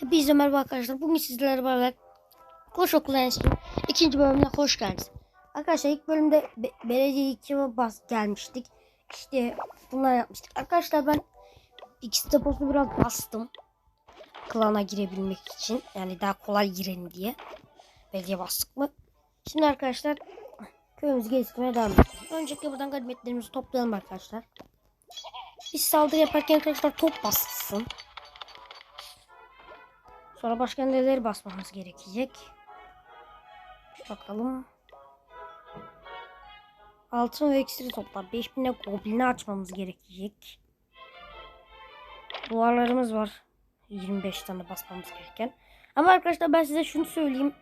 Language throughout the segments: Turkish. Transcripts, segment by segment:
Hepinize merhaba arkadaşlar. Bugün sizlerle beraber Koş Enstitü ikinci bölümüne hoş geldiniz. Arkadaşlar ilk bölümde be belediye ikime bas gelmiştik. İşte bunlar yapmıştık. Arkadaşlar ben X deposunu biraz bastım. Klana girebilmek için. Yani daha kolay girelim diye. Belediye bastık mı? Şimdi arkadaşlar köyümüzü geliştirmeye devam edelim. Öncelikle buradan ganimetlerimizi toplayalım arkadaşlar. Biz saldırı yaparken arkadaşlar top bassın. Sonra başka neleri basmamız gerekecek. Bakalım. Altın ve iksiri topla. 5000'e goblini açmamız gerekecek. Duvarlarımız var. 25 tane basmamız gereken. Ama arkadaşlar ben size şunu söyleyeyim.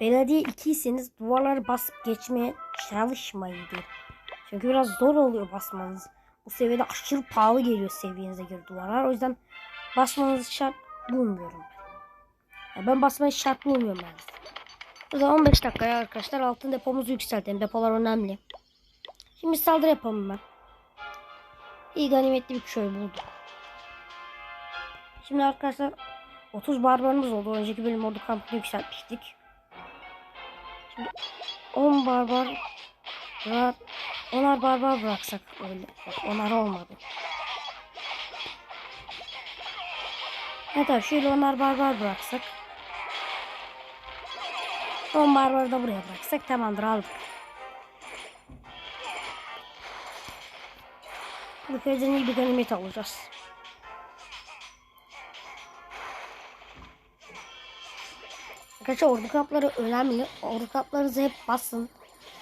Belediye 2'yseniz duvarları basıp geçmeye çalışmayın diye. Çünkü biraz zor oluyor basmanız. Bu seviyede aşırı pahalı geliyor seviyenize göre duvarlar. O yüzden basmanızı şart bulmuyorum. Ben basmayı şart bulmuyorum ben. Burada 15 dakikaya arkadaşlar altın depomuzu yükseltelim. Depolar önemli. Şimdi saldırı yapalım ben. İyi ganimetli bir köy bulduk. Şimdi arkadaşlar 30 barbarımız oldu. Önceki bölüm ordu kampını yükseltmiştik. Şimdi 10 barbar rahat onar barbar bıraksak öyle. Onar olmadı. Evet abi şöyle onar barbar bıraksak. 10 barbarı da buraya bıraksak tamamdır aldık. Bu köyden iyi bir ganimet alacağız. Arkadaşlar ordu kapları önemli. Ordu kaplarınızı hep basın.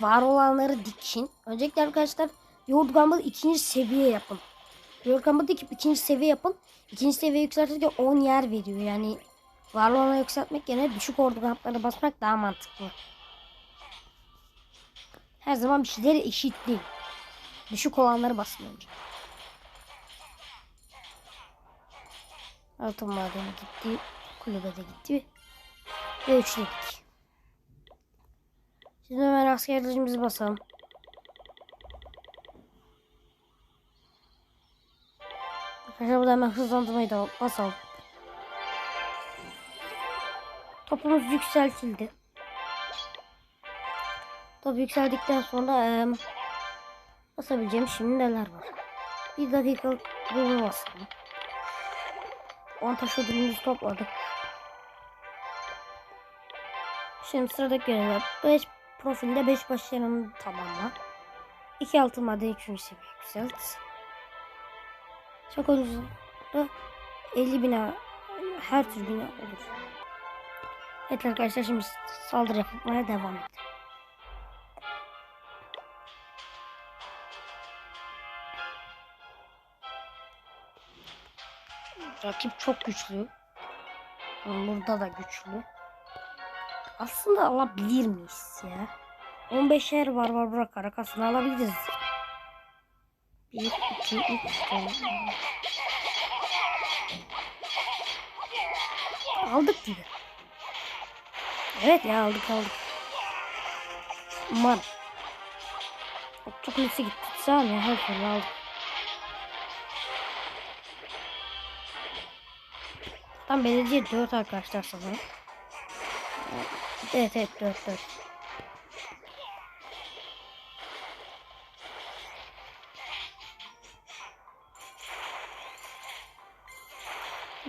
Var olanları dikin. Öncelikle arkadaşlar yoğurt gambalı ikinci seviye yapın. Yoğurt gambalı dikip ikinci seviye yapın. İkinci seviye yükseltirken 10 yer veriyor. Yani var olanı yükseltmek yerine düşük ordu kamplarına basmak daha mantıklı. Her zaman bir şeyleri eşitleyin. Düşük olanları basın önce. Altın madeni gitti. Kulübe de gitti. Ve üçledik. Şimdi hemen askerlerimizi basalım. Arkadaşlar burada hemen hızlandırmayı da basalım. Topumuz yükseltildi. Top yükseldikten sonra e, basabileceğim şimdi neler var. Bir dakika bunu basalım. 10 taş ödülümüzü topladık. Şimdi sıradaki görevler 5 profilde 5 başarını tamamla. 2 altın madde 3. seviye yükselt. Çok ucuz. 50 bina her tür bina olur. Evet arkadaşlar şimdi saldırı yapmaya devam edelim. Rakip çok güçlü. Burada da güçlü. Aslında alabilir miyiz ya? 15'er var var bırakarak aslında alabiliriz. 1, 2, 3, 4. Aldık gibi. Evet ya aldık aldık. Aman. Çok kulesi gitti. Sağ ya her türlü aldık. Tam belediye 4 arkadaşlar sanırım. Evet evet 4 4.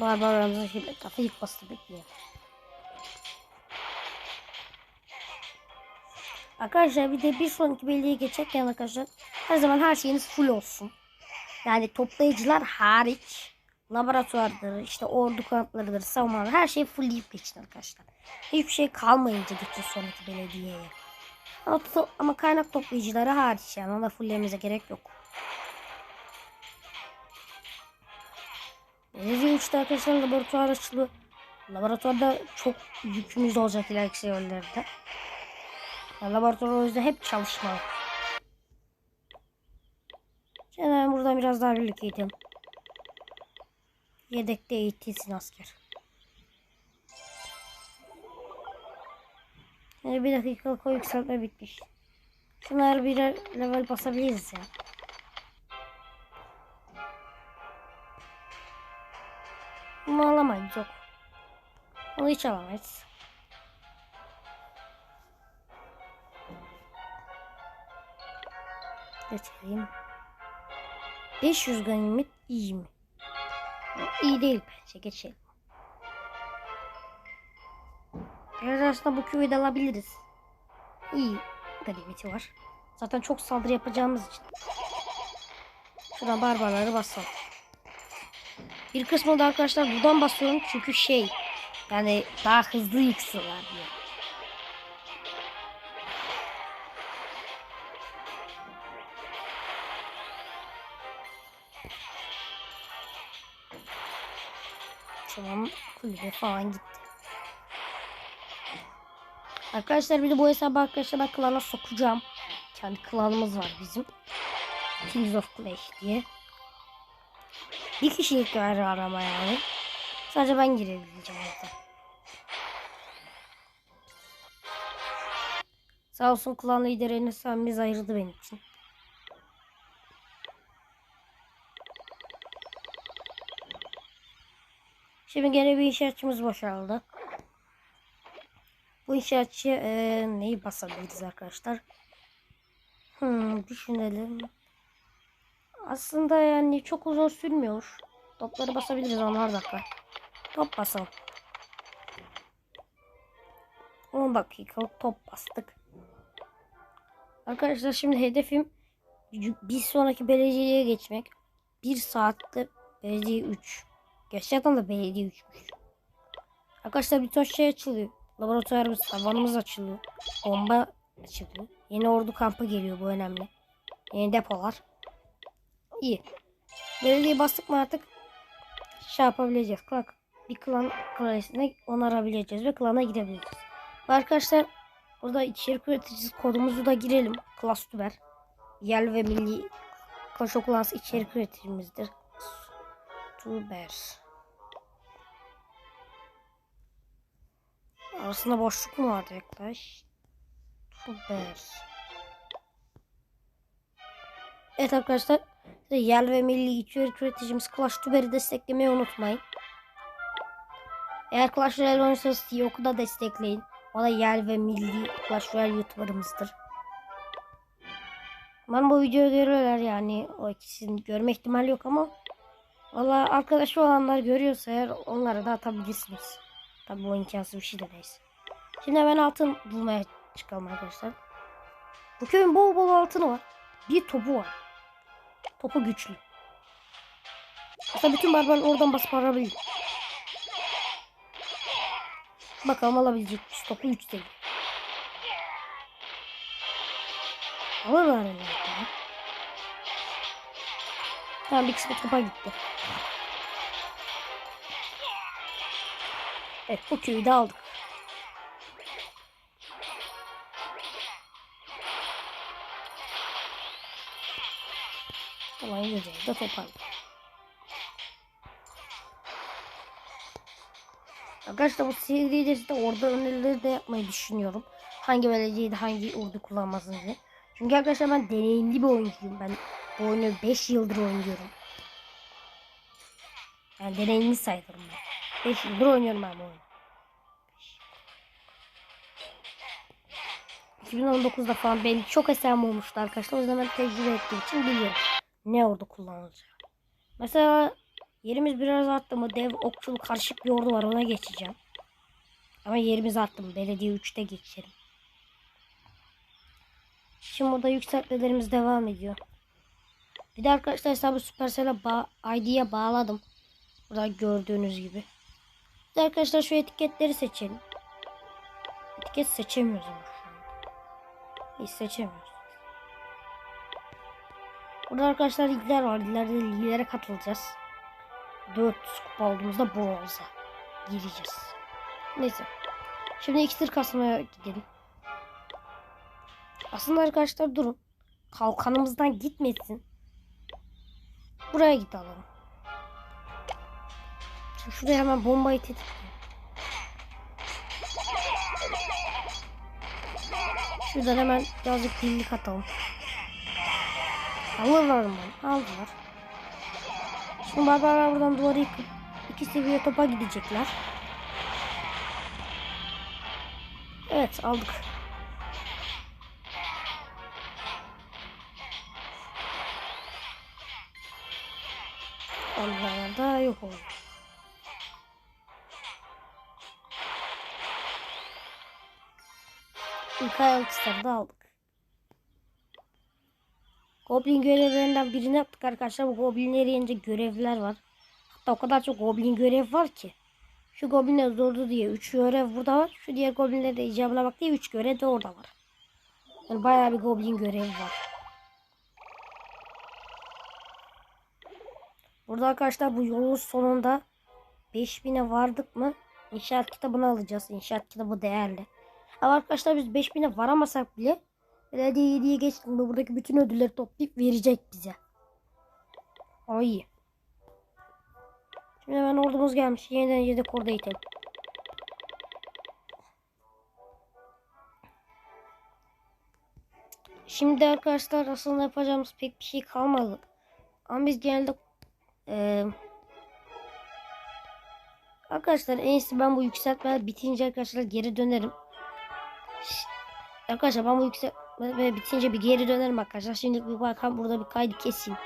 Barbaramızın şimdi kafa ilk bastı bekliyor. Arkadaşlar bir de bir sonraki belediye geçerken arkadaşlar her zaman her şeyiniz full olsun. Yani toplayıcılar hariç laboratuvardır, işte ordu kamplarıdır, savunmalar her şeyi fullleyip geçin arkadaşlar. Hiçbir şey kalmayınca geçin sonraki belediyeye. Ama, ama kaynak toplayıcıları hariç yani ona fulllememize gerek yok. Belediye 3'te arkadaşlar laboratuvar açılı. Laboratuvarda çok yükümüz olacak ileriki seviyelerde. Yani laboratuvar o hep çalışmalı. Şimdi ben buradan biraz daha birlik eğitim. Yedekte eğitilsin asker. Yani bir dakikalık o yükseltme bitmiş. Şunları birer level basabiliriz ya. Bunu alamayız yok. Onu hiç alamayız. Geçelim. 500 ganimet iyi mi? İyi değil bence geçelim. Evet aslında bu köyü de alabiliriz. İyi ganimeti var. Zaten çok saldırı yapacağımız için. Şuradan barbarları basalım. Bir kısmını da arkadaşlar buradan basıyorum çünkü şey yani daha hızlı yıksınlar diye. Tamam kulübe falan gitti. Arkadaşlar bir de bu hesabı arkadaşlar ben klana sokacağım. Kendi klanımız var bizim. Kings of Clash diye. Bir kişilik var arama yani. Sadece ben girebileceğim orada. Sağ olsun klan lideri Enes abimiz ayırdı benim için. Şimdi gene bir inşaatçımız boşaldı. Bu inşaatçı e, neyi basabiliriz arkadaşlar? Hmm, düşünelim. Aslında yani çok uzun sürmüyor. Topları basabiliriz onlar dakika. Top basalım. 10 dakikalık top bastık. Arkadaşlar şimdi hedefim bir sonraki belediyeye geçmek. 1 saatte belediye 3. Gerçekten de belediye 3'müş. Arkadaşlar bir ton şey açılıyor. Laboratuvarımız, havanımız açılıyor. Bomba açılıyor. Yeni ordu kampı geliyor bu önemli. Yeni depolar. İyi. Belediye bastık mı artık şey yapabileceğiz. Klan, bir klan klasine onarabileceğiz ve klana girebileceğiz. Ve arkadaşlar burada içerik üreticisi kodumuzu da girelim. Klastuber. Yerli ve milli Clash of Clans içerik üreticimizdir. Tuber. Arasında boşluk mu vardı yaklaş? Tuber. Evet arkadaşlar. Yerli ve milli içerik üreticimiz Clash Tuber'i desteklemeyi unutmayın. Eğer Clash Royale oynuyorsanız Yok'u da destekleyin. O da yerli ve milli Clash Royale YouTuber'ımızdır. Ben bu videoyu görüyorlar yani. O ikisini görme ihtimali yok ama Valla arkadaşı olanlar görüyorsa eğer onlara da atabilirsiniz. Tabi bu imkansız bir şey de değil. Şimdi hemen altın bulmaya çıkalım arkadaşlar. Bu köyün bol bol altını var. Bir topu var. Topu güçlü. Aslında bütün barbar oradan basıp alabilir. Bakalım alabilecek miyiz? Topu 3 değil. Alırlar herhalde. Tamam bir kısmı topa gitti. Evet bu köyü de aldık. Tamam yüzeyi de toparladık. Arkadaşlar bu seride de orada önerileri de yapmayı düşünüyorum. Hangi belediyeyi hangi ordu kullanmasın diye. Çünkü arkadaşlar ben deneyimli bir oyuncuyum. Ben bu oyunu 5 yıldır oynuyorum. Yani deneyimli sayılırım ben. 5 yıldır oynuyorum ben bu oyunu. 2019'da falan benim çok eserim olmuştu arkadaşlar. O yüzden ben tecrübe ettiğim için biliyorum. Ne orada kullanılacak. Mesela yerimiz biraz arttı mı dev okçulu karışık bir ordu var ona geçeceğim. Ama yerimiz arttı mı belediye 3'te geçerim. Şimdi burada yükseltmelerimiz devam ediyor. Bir de arkadaşlar hesabı Supercell'e ba ID'ye bağladım. Burada gördüğünüz gibi. Bir arkadaşlar şu etiketleri seçelim. Etiket seçemiyoruz ama şu anda. Hiç seçemiyoruz. Burada arkadaşlar ligler var. Liglerde liglere katılacağız. 4 kupa aldığımızda bronza gireceğiz. Neyse. Şimdi iksir kasmaya gidelim. Aslında arkadaşlar durun. Kalkanımızdan gitmesin. Buraya gidelim. Şimdi şuraya hemen bombayı tetikleyelim. Şuradan hemen birazcık birlik atalım. Alırlar mı? Aldılar. Şimdi barbarlar buradan duvarı yıkıp iki seviye topa gidecekler. Evet aldık. Onlar da yok oldu. İlk ayakçıları da aldık. Goblin görevlerinden birini yaptık arkadaşlar. Bu goblinleri yenince görevler var. Hatta o kadar çok goblin görev var ki. Şu goblinler zordu diye 3 görev burada var. Şu diğer goblinler de icabına bak diye 3 görev de orada var. Yani bayağı bir goblin görevi var. Burada arkadaşlar bu yolun sonunda 5000'e vardık mı inşaat kitabını alacağız. İnşaat kitabı değerli. Ama arkadaşlar biz 5000'e varamasak bile belediye 7'ye geçtiğinde buradaki bütün ödülleri toplayıp verecek bize. Ay. Şimdi hemen ordumuz gelmiş. Yeniden yedek orada itelim. Şimdi arkadaşlar aslında yapacağımız pek bir şey kalmadı. Ama biz genelde eee Arkadaşlar en iyisi ben bu yükseltme bitince arkadaşlar geri dönerim. Arkadaşlar ben bu yükseltme bitince bir geri dönerim arkadaşlar. Şimdi bir bakalım burada bir kaydı keseyim.